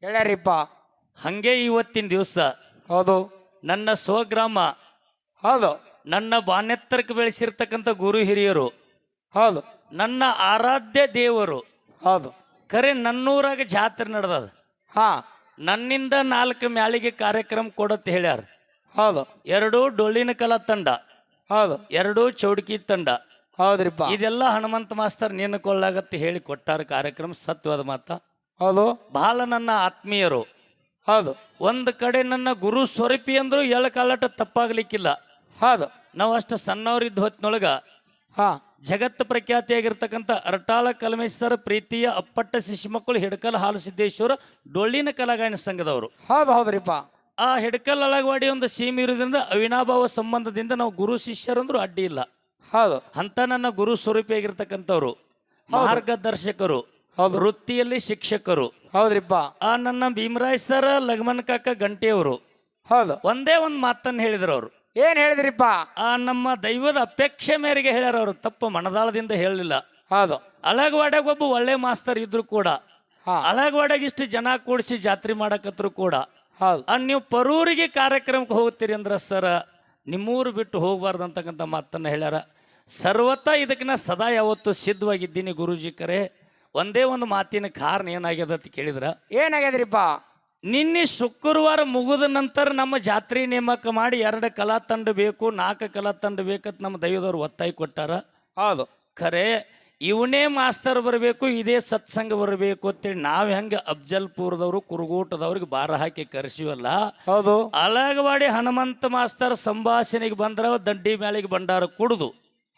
ಹೇಳ್ಯಾರಿಪ್ಪ ಹಂಗೆ ಇವತ್ತಿನ ದಿವಸ. ಹೌದು. ನನ್ನ ಸ್ವಗ್ರಾಮ. ಹೌದು. ನನ್ನ ಬಾನೆತ್ತರಕ್ಕೆ ಬೆಳೆಸಿರ್ತಕ್ಕಂಥ ಗುರು ಹಿರಿಯರು. ಹೌದು. ನನ್ನ ಆರಾಧ್ಯ ದೇವರು. ಹೌದು. ಖರೆ ನನ್ನೂರಾಗ ಜಾತ್ರೆ ನಡೆದದ. ಹಾ. ನನ್ನಿಂದ ನಾಲ್ಕು ಮ್ಯಾಳಿಗೆ ಕಾರ್ಯಕ್ರಮ ಕೊಡತ್ತೆ ಹೇಳ್ಯಾರ. ಹೌದು. ಎರಡು ಡೊಳ್ಳಿನ ಕಲಾ ತಂಡ. ಹೌದು. ಎರಡು ಚೌಡ್ಕಿ ತಂಡ. ಹೌದ್ರಿಪ್ಪ. ಇದೆಲ್ಲ ಹನುಮಂತ ಮಾಸ್ತರ್ ನೆನಕೊಳ್ಳಾಗತ್ತೆ ಹೇಳಿ ಕೊಟ್ಟಾರ ಕಾರ್ಯಕ್ರಮ ಸತ್ಯವಾದ ಮಾತ. ಹೌದು. ಬಹಳ ನನ್ನ ಆತ್ಮೀಯರು. ಹೌದು. ಒಂದು ಕಡೆ ನನ್ನ ಗುರು ಸ್ವರೂಪಿ ಅಂದ್ರು ಎಳ ಕಾಲಟ ತಪ್ಪಾಗ್ಲಿಕ್ಕಿಲ್ಲ. ಹೌದು. ನಾವು ಅಷ್ಟು ಸಣ್ಣವರಿದ್ದ ಹೊತ್ತಿನೊಳಗ ಹಾ. ಜಗತ್ತು ಪ್ರಖ್ಯಾತಿಯಾಗಿರ್ತಕ್ಕಂಥ ಅರಟಾಳ ಕಲಮೇಶ್ವರ ಪ್ರೀತಿಯ ಅಪ್ಪಟ್ಟ ಶಿಶುಮಕ್ಕಳು ಹಿಡಕಲ್ ಹಾಲು ಸಿದ್ದೇಶ್ವರ ಡೊಳ್ಳಿನ ಕಲಾಗಾಯನ ಸಂಘದವರು. ಹೌದು ಹೌದ್ರಿಪ್ಪ ಆ ಹಿಡಕಲ್ ಅಳಗವಾಡಿ ಒಂದು ಸೀಮೆ ಇರೋದ್ರಿಂದ ಅವಿನಾಭಾವ ಸಂಬಂಧದಿಂದ ನಾವು ಗುರು ಶಿಷ್ಯರಂದ್ರು ಅಡ್ಡಿ ಇಲ್ಲ. ಹೌದು. ಅಂತ ನನ್ನ ಗುರು ಸ್ವರೂಪಿಯಾಗಿರ್ತಕ್ಕಂಥವ್ರು. ಮಾರ್ಗದರ್ಶಕರು. ಹೌದು. ವೃತ್ತಿಯಲ್ಲಿ ಶಿಕ್ಷಕರು. ಹೌದ್ರಿಪ್ಪ. ಆ ನನ್ನ ಭೀಮರಾಯ್ ಸರ್ ಲಗಮನ್ ಕಾಕ ಗಂಟೆಯವರು. ಹೌದು. ಒಂದೇ ಒಂದು ಮಾತನ್ನು ಹೇಳಿದ್ರು ಅವರು. ಏನ್ ಹೇಳಿದ್ರಿಪ್ಪ? ಆ ನಮ್ಮ ದೈವದ ಅಪೇಕ್ಷೆ ಮೇರೆಗೆ ಹೇಳ್ಯಾರ ಅವರು. ತಪ್ಪು ಮನದಾಳದಿಂದ ಹೇಳಲಿಲ್ಲ. ಹೌದು. ಅಳಗವಾಡ್ಯಾಗ ಒಬ್ಬ ಒಳ್ಳೆ ಮಾಸ್ತರ್ ಇದ್ರು ಕೂಡ. ಹಾ. ಅಳಗವಾಡ್ಯಾಗ ಇಷ್ಟು ಜನ ಕೂಡಿಸಿ ಜಾತ್ರೆ ಮಾಡಕತ್ರು ಕೂಡ. ಹೌದು. ಆ ನೀವು ಪರೂರಿಗೆ ಕಾರ್ಯಕ್ರಮಕ್ಕೆ ಹೋಗ್ತೀರಿ ಅಂದ್ರೆ ಸರ್ ನಿಮ್ಮೂರು ಬಿಟ್ಟು ಹೋಗ್ಬಾರ್ದು ಅಂತಕ್ಕಂಥ ಮಾತನ್ನು ಹೇಳ್ಯಾರ. ಸರ್ವತ ಇದಕ್ಕೆ ನಾ ಸದಾ ಯಾವತ್ತು ಸಿದ್ಧವಾಗಿದ್ದೀನಿ ಗುರೂಜಿ ಕರೆ. ಒಂದೇ ಒಂದು ಮಾತಿನ ಕಾರಣ ಏನಾಗ್ಯದ ಅಂತ ಕೇಳಿದ್ರ? ಏನಾಗ್ಯದ್ರಿಪ್ಪ? ನಿನ್ನೆ ಶುಕ್ರವಾರ ಮುಗಿದ ನಂತರ ನಮ್ಮ ಜಾತ್ರೆ ನೇಮಕ ಮಾಡಿ ಎರಡು ಕಲಾ ತಂಡ ಬೇಕು ನಾಲ್ಕು ಕಲಾ ತಂಡ ಬೇಕಂತ ನಮ್ಮ ದೈವದವ್ರು ಒತ್ತಾಯ ಕೊಟ್ಟಾರ. ಹೌದು. ಖರೆ ಇವನೇ ಮಾಸ್ತರ್ ಬರಬೇಕು ಇದೇ ಸತ್ಸಂಗ ಬರಬೇಕು ಅಂತೇಳಿ ನಾವು ಹೆಂಗೆ ಅಫ್ಜಲ್ಪುರದವರು ಕುರುಗೋಟದವ್ರಿಗೆ ಬಾರ ಹಾಕಿ ಕರೆಸಿವಲ್ಲ ಹೌದು. ಅಲಗವಾಡಿ ಹನುಮಂತ ಮಾಸ್ತರ್ ಸಂಭಾಷಣೆಗೆ ಬಂದ್ರ ದಂಡಿ ಮೇಳಿಗೆ ಭಂಡಾರ ಕುಡ್ದು.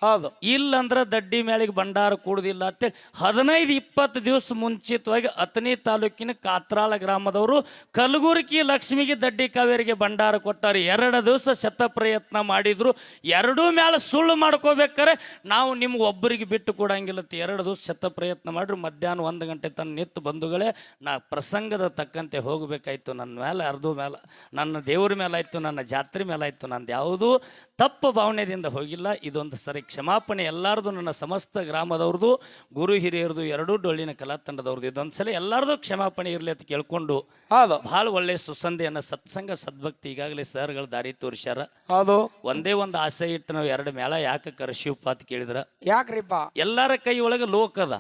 ಹೌದು. ಇಲ್ಲಂದ್ರೆ ದಡ್ಡಿ ಮೇಳಿಗೆ ಭಂಡಾರ ಕೂಡುದಿಲ್ಲ ಅಂತೇಳಿ ಹದಿನೈದು, ಇಪ್ಪತ್ತು ದಿವಸ ಮುಂಚಿತವಾಗಿ ಅತನಿ ತಾಲೂಕಿನ ಕಾತ್ರಾಳ ಗ್ರಾಮದವರು ಕಲಗುರ್ಕಿ ಲಕ್ಷ್ಮಿಗೆ ದಡ್ಡಿ ಕಾವೇರಿಗೆ ಭಂಡಾರ ಕೊಟ್ಟಾರೆ. ಎರಡು ದಿವಸ ಶತ ಪ್ರಯತ್ನ ಮಾಡಿದ್ರು. ಎರಡೂ ಮೇಲೆ ಸುಳ್ಳು ಮಾಡ್ಕೋಬೇಕಾರೆ ನಾವು ನಿಮ್ಗೆ ಒಬ್ಬರಿಗೆ ಬಿಟ್ಟು ಕೊಡಂಗಿಲ್ಲ ಎರಡು ದಿವಸ ಶತ ಪ್ರಯತ್ನ ಮಾಡಿದ್ರು. ಮಧ್ಯಾಹ್ನ ಒಂದು ಗಂಟೆ ತನ್ನ ನಿತ್ತು ಬಂಧುಗಳೇ, ನಾ ಪ್ರಸಂಗದ ತಕ್ಕಂತೆ ಹೋಗಬೇಕಾಯ್ತು. ನನ್ನ ಮೇಲೆ ಅರ್ಧ ಮೇಲೆ ನನ್ನ ದೇವ್ರ ಮೇಲಾಯಿತು ನನ್ನ ಜಾತ್ರೆ ಮೇಲಾಯಿತು ನಂದು ಯಾವುದೂ ತಪ್ಪು ಭಾವನೆಯಿಂದ ಹೋಗಿಲ್ಲ. ಇದೊಂದು ಸರಿ ಕ್ಷಮಾಪಣೆ ಎಲ್ಲರದು ನನ್ನ ಸಮಸ್ತ ಗ್ರಾಮದವ್ರದ್ದು ಗುರು ಹಿರಿಯರದು ಎರಡೂ ಡೊಳ್ಳಿನ ಕಲಾ ತಂಡದವ್ರದ್ದು ಇದೊಂದು ಸಲ ಎಲ್ಲರದು ಕ್ಷಮಾಪಣೆ ಇರಲಿ ಅಂತ ಕೇಳ್ಕೊಂಡು ಹೌದು. ಭಾಳ ಒಳ್ಳೆ ಸುಸಂಧಿಯನ್ನ ಸತ್ಸಂಗ ಸದ್ಭಕ್ತಿ ಈಗಾಗಲೇ ಸರ್ಗಳು ದಾರಿ ತೋರಿಸ್ಯಾರ. ಹೌದು. ಒಂದೇ ಒಂದು ಆಸೆ ಇಟ್ಟು ನಾವು ಎರಡು ಮೇಳ ಯಾಕೆ ಕರೆಸಿವಪ್ಪ ಅಂತ ಕೇಳಿದ್ರ? ಯಾಕ್ರಿಪ್ಪ? ಎಲ್ಲರ ಕೈ ಒಳಗೆ ಲೋಕ ಅದ.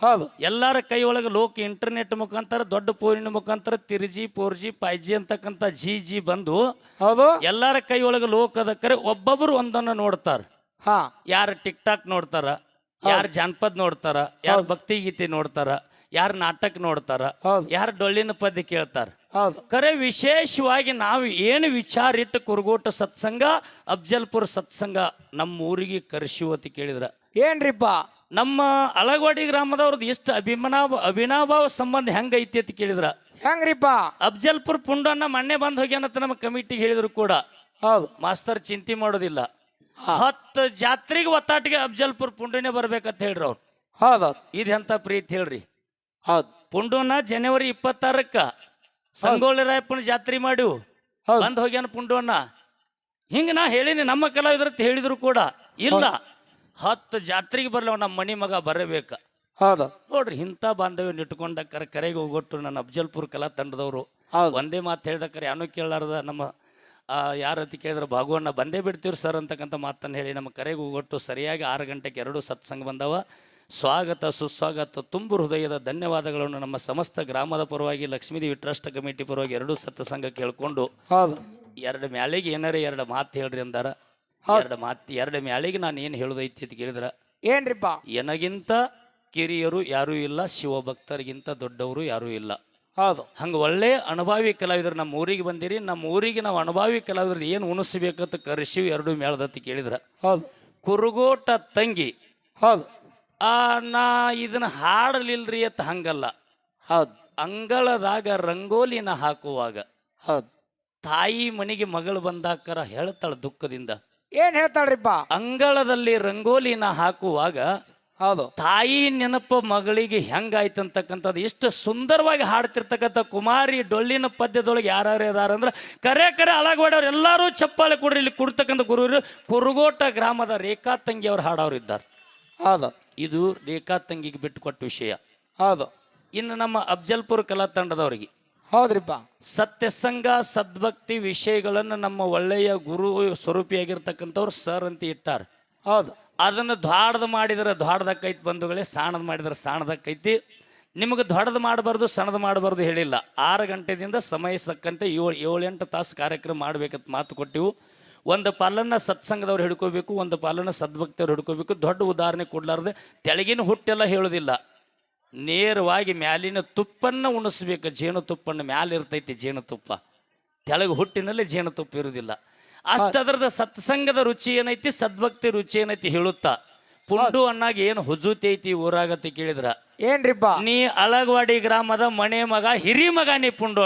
ಹೌದು. ಎಲ್ಲರ ಕೈ ಒಳಗೆ ಲೋಕ ಇಂಟರ್ನೆಟ್ ಮುಖಾಂತರ ದೊಡ್ಡ ಫೋನಿನ ಮುಖಾಂತರ three G four G five G ಅಂತಕ್ಕಂಥ ಜಿ ಜಿ ಬಂದು ಹೌದು. ಎಲ್ಲರ ಕೈ ಒಳಗೆ ಲೋಕದ ಕರೆ ಒಬ್ಬೊಬ್ಬರು ಒಂದನ್ನ ನೋಡ್ತಾರ. ಹಾ. ಯಾರು ಟಿಕ್ ಟಾಕ್ ನೋಡ್ತಾರ ಯಾರು ಜಾನಪದ ನೋಡ್ತಾರ ಯಾರು ಭಕ್ತಿ ಗೀತೆ ನೋಡ್ತಾರ ಯಾರು ನಾಟಕ ನೋಡ್ತಾರ ಹೌದು. ಯಾರು ಡೊಳ್ಳಿನ ಪದ್ಯ ಕೇಳ್ತಾರ. ಹೌದು. ಕರೆ ವಿಶೇಷವಾಗಿ ನಾವು ಏನು ವಿಚಾರ ಇಟ್ಟು ಕುರುಗೋಟ ಸತ್ಸಂಗ ಅಫ್ಜಲ್ಪುರ ಸತ್ಸಂಗ ನಮ್ಮ ಊರಿಗೆ ಕರೆಸುವತಿ ಕೇಳಿದ್ರ. ಏನ್ರಿಪ್ಪ? ನಮ್ಮ ಅಳಗವಾಡಿ ಗ್ರಾಮದವ್ರದ್ದು ಎಷ್ಟು ಅಭಿಮಾನ ಅಭಿನಾಭಾವ ಸಂಬಂಧ ಹೆಂಗೈತಿ ಅಂತ ಕೇಳಿದ್ರ. ಹೆಂಗ್ರಿಪ್ಪ? ಅಫ್ಜಲ್ಪುರ್ ಪುಂಡನ್ನ ಮೊನ್ನೆ ಬಂದು ಹೋಗ್ಯಾನಂತ ನಮ್ಮ ಕಮಿಟಿಗೆ ಹೇಳಿದ್ರು ಕೂಡ. ಹೌದು. ಮಾಸ್ತರ್ ಚಿಂತೆ ಮಾಡೋದಿಲ್ಲ. ಹತ್ತು ಜಾತ್ರೆಗೆ ಒತ್ತಾಟಿಗೆ ಅಬ್ಜಲ್ಪುರ್ ಪುಂಡನೇ ಬರ್ಬೇಕಂತ ಹೇಳ್ರಿ ಅವ್ರು. ಹೌದು ಇದು ಎಂತ ಪ್ರೀತಿ ಹೇಳ್ರಿ. ಹೌದು. ಪುಂಡುನ ಜನವರಿ ಇಪ್ಪತ್ತಾರಕ್ಕ ಸಂಗೊಳ್ಳಿ ರಾಯಪ್ಪನ ಜಾತ್ರೆ ಮಾಡಿವು. ಹೌದು. ಬಂದ್ ಹೋಗ್ಯಾನ ಪುಂಡುವನ್ನ ಹಿಂಗ ನಾ ಹೇಳಿನಿ ನಮ್ಮ ಕಲಾವಿದ್ರ ಹೇಳಿದ್ರು ಕೂಡ. ಇಲ್ಲ. ಹತ್ತು ಜಾತ್ರೆಗೆ ಬರ್ಲವ ನಮ್ಮ ಮನಿ ಮಗ ಬರಬೇಕ. ಹೌದು. ನೋಡ್ರಿ ಇಂಥ ಬಾಂಧವ್ಯನ ಇಟ್ಕೊಂಡ ಕರೆ ಕರೆಗೆ ಹೋಗೊಟ್ಟು ನನ್ನ ಅಬ್ಜಲ್ಪುರ್ ಕಲಾ ತಂಡದವರು. ಹೌದು. ಒಂದೇ ಮಾತು ಹೇಳ್ದ ಕರೆ ಯಾನು ಕೇಳಾರ್ದ ನಮ್ಮ ಆ, ಯಾರ ಅಂತ ಕೇಳಿದ್ರೆ ಭಾಗವನ್ನ ಬಂದೇ ಬಿಡ್ತೀವಿ ಸರ್ ಅಂತಕ್ಕಂಥ ಮಾತನ್ನು ಹೇಳಿ ನಮ್ಮ ಕರೆಗೆ ಒಟ್ಟು ಸರಿಯಾಗಿ ಆರು ಗಂಟೆಗೆ ಎರಡು ಸತ್ಸಂಗ ಬಂದವ. ಸ್ವಾಗತ ಸುಸ್ವಾಗತ ತುಂಬು ಹೃದಯದ ಧನ್ಯವಾದಗಳನ್ನು ನಮ್ಮ ಸಮಸ್ತ ಗ್ರಾಮದ ಪರವಾಗಿ ಲಕ್ಷ್ಮೀದೇವಿ ಟ್ರಸ್ಟ್ ಕಮಿಟಿ ಪರವಾಗಿ ಎರಡು ಸತ್ಸಂಗ ಕೇಳ್ಕೊಂಡು ಎರಡು ಮ್ಯಾಲಿಗೆ ಏನಾರ ಎರಡು ಮಾತು ಹೇಳ್ರಿ ಅಂದಾರ. ಎರಡು ಮಾತು ಎರಡು ಮ್ಯಾಲಿಗೆ ನಾನು ಏನು ಹೇಳೋದೈತಿ ಅಂತ ಕೇಳಿದ್ರ. ಏನ್ರಿಪ್ಪ? ಎನಗಿಂತ ಕಿರಿಯರು ಯಾರೂ ಇಲ್ಲ ಶಿವಭಕ್ತರಿಗಿಂತ ದೊಡ್ಡವರು ಯಾರೂ ಇಲ್ಲ. ಹೌದು. ಹಂಗೆ ಒಳ್ಳೆ ಅನುಭವಿ ಕಲಾವಿದರು ನಮ್ಮ ಊರಿಗೆ ಬಂದಿರಿ ನಮ್ಮ ಊರಿಗೆ ನಾವು ಅನುಭವಿ ಕಲಾವಿದರು ಏನು ಉಣಿಸ್ಬೇಕಂತ ಕರೆಸಿವಿ ಎರಡು ಮೇಳದತ್ತಿ ಕೇಳಿದ್ರ. ಹೌದು. ಕುರುಗೋಟ ತಂಗಿ. ಹೌದು. ಆ ನಾ ಇದನ್ನ ಹಾಡಲಿಲ್ರಿ ಅಂತ ಹಂಗಲ್ಲ. ಹೌದು. ಅಂಗಳದಾಗ ರಂಗೋಲಿನ ಹಾಕುವಾಗ ಹೌದು. ತಾಯಿ ಮನೆಗೆ ಮಗಳು ಬಂದಾಕರ ಹೇಳ್ತಾಳ ದುಃಖದಿಂದ. ಏನ್ ಹೇಳ್ತಾಳ್ರಿಪ್ಪ? ಅಂಗಳದಲ್ಲಿ ರಂಗೋಲಿನ ಹಾಕುವಾಗ ಹೌದು. ತಾಯಿ ನೆನಪು ಮಗಳಿಗೆ ಹೆಂಗಾಯ್ತಂತಕ್ಕಂಥದ್ದು ಎಷ್ಟು ಸುಂದರವಾಗಿ ಹಾಡ್ತಿರ್ತಕ್ಕಂಥ ಕುಮಾರಿ ಡೊಳ್ಳಿನ ಪದ್ಯದೊಳಗೆ ಯಾರ್ಯಾರು ಇದಾರೆ ಅಂದ್ರೆ ಕರೆ ಕರೆ ಅಳಗವಾಡವ್ರು ಎಲ್ಲರೂ ಚಪ್ಪಾಳೆ ಕೊಡ್ರಿ ಇಲ್ಲಿ ಕೊಡ್ತಕ್ಕಂಥ ಗುರು ಕುರುಗೋಟ ಗ್ರಾಮದ ರೇಖಾ ತಂಗಿ ಅವ್ರು ಹಾಡೋರು ಇದ್ದಾರೆ. ಹೌದು. ಇದು ರೇಖಾ ತಂಗಿಗೆ ಬಿಟ್ಟು ಕೊಟ್ಟ ವಿಷಯ. ಹೌದು. ಇನ್ನು ನಮ್ಮ ಅಫ್ಜಲ್ಪುರ ಕಲಾ ತಂಡದವರಿಗೆ ಹೌದ್ರಿಪ್ಪ. ಸತ್ಯಸಂಗ ಸದ್ಭಕ್ತಿ ವಿಷಯಗಳನ್ನು ನಮ್ಮ ಒಳ್ಳೆಯ ಗುರು ಸ್ವರೂಪಿಯಾಗಿರ್ತಕ್ಕಂಥವ್ರು ಸರ್ ಅಂತ ಇಟ್ಟಾರೆ. ಹೌದು. ಅದನ್ನು ದ್ವಾಡದ ಮಾಡಿದರೆ ದ್ವಾಡದಕ್ಕೈತಿ ಬಂಧುಗಳೇ, ಸಾಣದ ಮಾಡಿದರೆ ಸಾಣದಕ್ಕೈತಿ. ನಿಮಗೆ ದೊಡ್ಡದು ಮಾಡಬಾರ್ದು ಸಣ್ಣದು ಮಾಡಬಾರ್ದು ಹೇಳಿಲ್ಲ. ಆರು ಗಂಟೆದಿಂದ ಸಮಯ ಸಕ್ಕಂತೆ ಏಳು, ಏಳೆಂಟು ತಾಸು ಕಾರ್ಯಕ್ರಮ ಮಾಡಬೇಕಂತ ಮಾತು ಕೊಟ್ಟಿವು. ಒಂದು ಪಾಲನ್ನು ಸತ್ಸಂಗದವ್ರು ಹಿಡ್ಕೋಬೇಕು, ಒಂದು ಪಾಲನ್ನ ಸದ್ಭಕ್ತಿಯವ್ರು ಹಿಡ್ಕೋಬೇಕು. ದೊಡ್ಡ ಉದಾಹರಣೆ ಕೊಡಲಾರ್ದೆ, ತೆಳಗಿನ ಹುಟ್ಟೆಲ್ಲ ಹೇಳೋದಿಲ್ಲ. ನೇರವಾಗಿ ಮ್ಯಾಲಿನ ತುಪ್ಪನ್ನು ಉಣಿಸ್ಬೇಕು. ಜೇನುತುಪ್ಪನ್ನು ಮ್ಯಾಲೆ ಇರ್ತೈತಿ ಜೇನುತುಪ್ಪ. ತೆಳಗೆ ಹುಟ್ಟಿನಲ್ಲಿ ಜೇನುತುಪ್ಪ ಇರುವುದಿಲ್ಲ ಅಷ್ಟದ್ರದ ಸತ್ಸಂಗದ ರುಚಿ ಏನೈತಿ ಸದ್ಭಕ್ತಿ ರುಚಿ ಏನೈತಿ ಹೇಳುತ್ತಾ? ಪುಂಡು ಅನ್ನಾಗ ಏನು ಹುಜೂತಿ ಐತಿ ಊರಾಗತಿ ಕೇಳಿದ್ರ? ಏನ್ರಿಪ್ಪ? ನೀ ಅಳಗವಾಡಿ ಗ್ರಾಮದ ಮನೆ ಮಗ ಹಿರಿ ಮಗ ನೀ ಪುಂಡು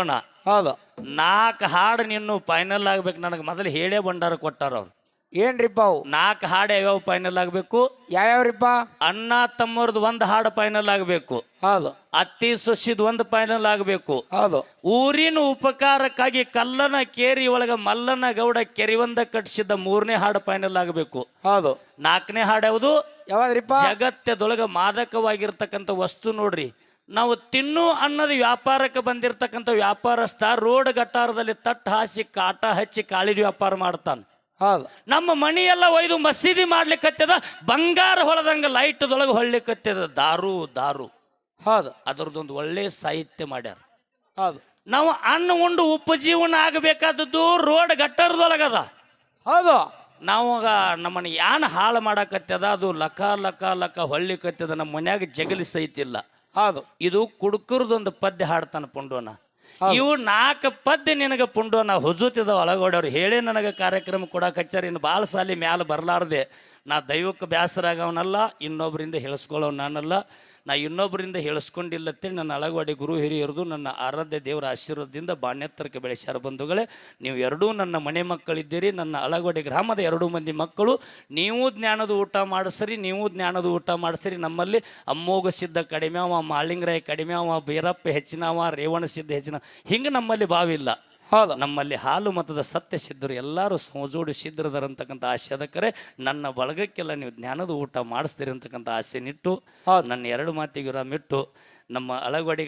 ಹೌದು. ನಾಲ್ಕು ಹಾಡು ನಿನ್ನು ಫೈನಲ್ ಆಗ್ಬೇಕು ನನಗೆ ಮೊದಲು ಹೇಳೇ ಬಂಡಾರ ಕೊಟ್ಟಾರ ಅವ್ರು. ಏನ್ರಿಪ್ಪ ಅವು? ನಾಲ್ಕು ಹಾಡು ಯಾವ್ಯಾವ ಫೈನಲ್ ಆಗಬೇಕು? ಯಾವ್ಯಾವ್ರಿಪ್ಪ? ಅಣ್ಣ ತಮ್ಮವ್ರದ್ದು ಒಂದು ಹಾಡು ಫೈನಲ್ ಆಗಬೇಕು. ಹೌದು. ಅತ್ತಿ ಸೊಸಿದ್ ಒಂದು ಫೈನಲ್ ಆಗಬೇಕು. ಹೌದು. ಊರಿನ ಉಪಕಾರಕ್ಕಾಗಿ ಕಲ್ಲನ ಕೇರಿ ಒಳಗ ಮಲ್ಲನ ಗೌಡ ಕೆರಿವಂದ ಕಟ್ಟಿಸಿದ್ದ ಮೂರನೇ ಹಾಡು ಫೈನಲ್ ಆಗಬೇಕು. ಹೌದು. ನಾಲ್ಕನೇ ಹಾಡು ಯಾವುದು? ಯಾವ್ದ್ರಿಪ್ಪ? ಜಗತ್ತದೊಳಗ ಮಾದಕವಾಗಿರ್ತಕ್ಕಂಥ ವಸ್ತು ನೋಡ್ರಿ. ನಾವು ತಿನ್ನು ಅನ್ನದ ವ್ಯಾಪಾರಕ್ಕೆ ಬಂದಿರತಕ್ಕಂಥ ವ್ಯಾಪಾರಸ್ಥ ರೋಡ್ ಗಟ್ಟಾರದಲ್ಲಿ ತಟ್ಟು ಹಾಸಿ ಕಾಟ ಹಚ್ಚಿ ಕಾಳಿನ ವ್ಯಾಪಾರ ಮಾಡ್ತಾನೆ. ಹೌದು. ನಮ್ಮ ಮನೆಯೆಲ್ಲ ಒಯ್ದು ಮಸೀದಿ ಮಾಡ್ಲಿಕ್ಕತ್ತದ ಬಂಗಾರ ಹೊಳದಂಗ ಲೈಟ್ದೊಳಗೆ ಹೊಳ್ಲಿಕ್ಕತ್ತದ ದಾರು ದಾರು. ಹೌದು. ಅದರದೊಂದು ಒಳ್ಳೆ ಸಾಹಿತ್ಯ ಮಾಡ್ಯಾರ. ಹೌದು. ನಾವು ಅನ್ನ ಉಂಡು ಉಪಜೀವನ ಆಗಬೇಕಾದದ್ದು ರೋಡ್ ಗಟ್ಟರದೊಳಗದ. ಹೌದು. ನಾವು ನಮ್ಮನ್ನ ಯಾನ್ ಹಾಳು ಮಾಡಕತ್ತದ ಅದು ಲಕ ಲಕ ಲಕ ಹೊಳ್ಳಿಕತ್ತದ ನಮ್ಮ ಮನ್ಯಾಗ ಜಗಲಿ ಸಹಿತಿಲ್ಲ ಹೌದು. ಇದು ಕುಡುಕರದೊಂದು ಪದ್ಯ ಹಾಡ್ತಾನ ಪುಂಡೋನ. ಇವು ನಾಲ್ಕು ಪದ್ಯ ನಿನಗೆ ನಾ ಹುಜುತಿದ ಒಳಗೋಡವ್ರು ಹೇಳೇ ನನಗೆ ಕಾರ್ಯಕ್ರಮ ಕೊಡಕಚ್ಚಾರ ಇನ್ನು ಭಾಳ ಸಾಲಿ ಮ್ಯಾಲೆ ಬರಲಾರ್ದೆ. ನಾ ದೈವಕ್ಕೆ ಬೇಸರಾಗವನಲ್ಲ ಇನ್ನೊಬ್ಬರಿಂದ ಹೇಳಿಸ್ಕೊಳ್ಳೋ ನಾನಲ್ಲ. ನಾ ಇನ್ನೊಬ್ಬರಿಂದ ಹೇಳಿಸ್ಕೊಂಡಿಲ್ಲತ್ತೇಳಿ ನನ್ನ ಅಳಗವಾಡಿ ಗುರು ಹಿರಿಯರದು ನನ್ನ ಆರಾಧ್ಯ ದೇವರ ಆಶೀರ್ವಾದದಿಂದ ಬಾಣ್ಯತ್ತರಕ್ಕೆ ಬೆಳೆಸ್ಯಾರ ಬಂಧುಗಳೇ, ನೀವು ಎರಡೂ ನನ್ನ ಮನೆ ಮಕ್ಕಳಿದ್ದೀರಿ, ನನ್ನ ಅಳಗವಾಡಿ ಗ್ರಾಮದ ಎರಡೂ ಮಂದಿ ಮಕ್ಕಳು, ನೀವು ಜ್ಞಾನದ ಊಟ ಮಾಡಿಸ್ರಿ, ನೀವು ಜ್ಞಾನದ ಊಟ ಮಾಡಿಸ್ರಿ, ನಮ್ಮಲ್ಲಿ ಅಮ್ಮೋಗ ಸಿದ್ಧ ಕಡಿಮೆ ಅವ ಮಾಳಿಂಗರಾಯ ಕಡಿಮೆ ಅವ ಬೀರಪ್ಪ ಹೆಚ್ಚಿನವ, ರೇವಣ ಸಿದ್ಧ ಹೆಚ್ಚಿನ ಹಿಂಗೆ ನಮ್ಮಲ್ಲಿ ಭಾವಿಲ್ಲ ಹೌದು ನಮ್ಮಲ್ಲಿ ಹಾಲು ಮತದ ಸತ್ಯ ಸಿದ್ಧರು ಎಲ್ಲರೂ ಸಮಜೋಡಿ ಸಿದ್ಧರದರಂತಕ್ಕಂಥ ಆಸೆ ಅದಕ್ಕರೆ ನನ್ನ ಬಳಗಕ್ಕೆಲ್ಲ ನೀವು ಜ್ಞಾನದ ಊಟ ಮಾಡಿಸ್ತೀರಿ ಅಂತಕ್ಕಂಥ ಆಸೆ ನಿಟ್ಟು ಹೌದು. ನನ್ನ ಎರಡು ಮಾತಿಗೆ ವಿರಾಮಿಟ್ಟು ನಮ್ಮ ಅಳಗವಾಡಿ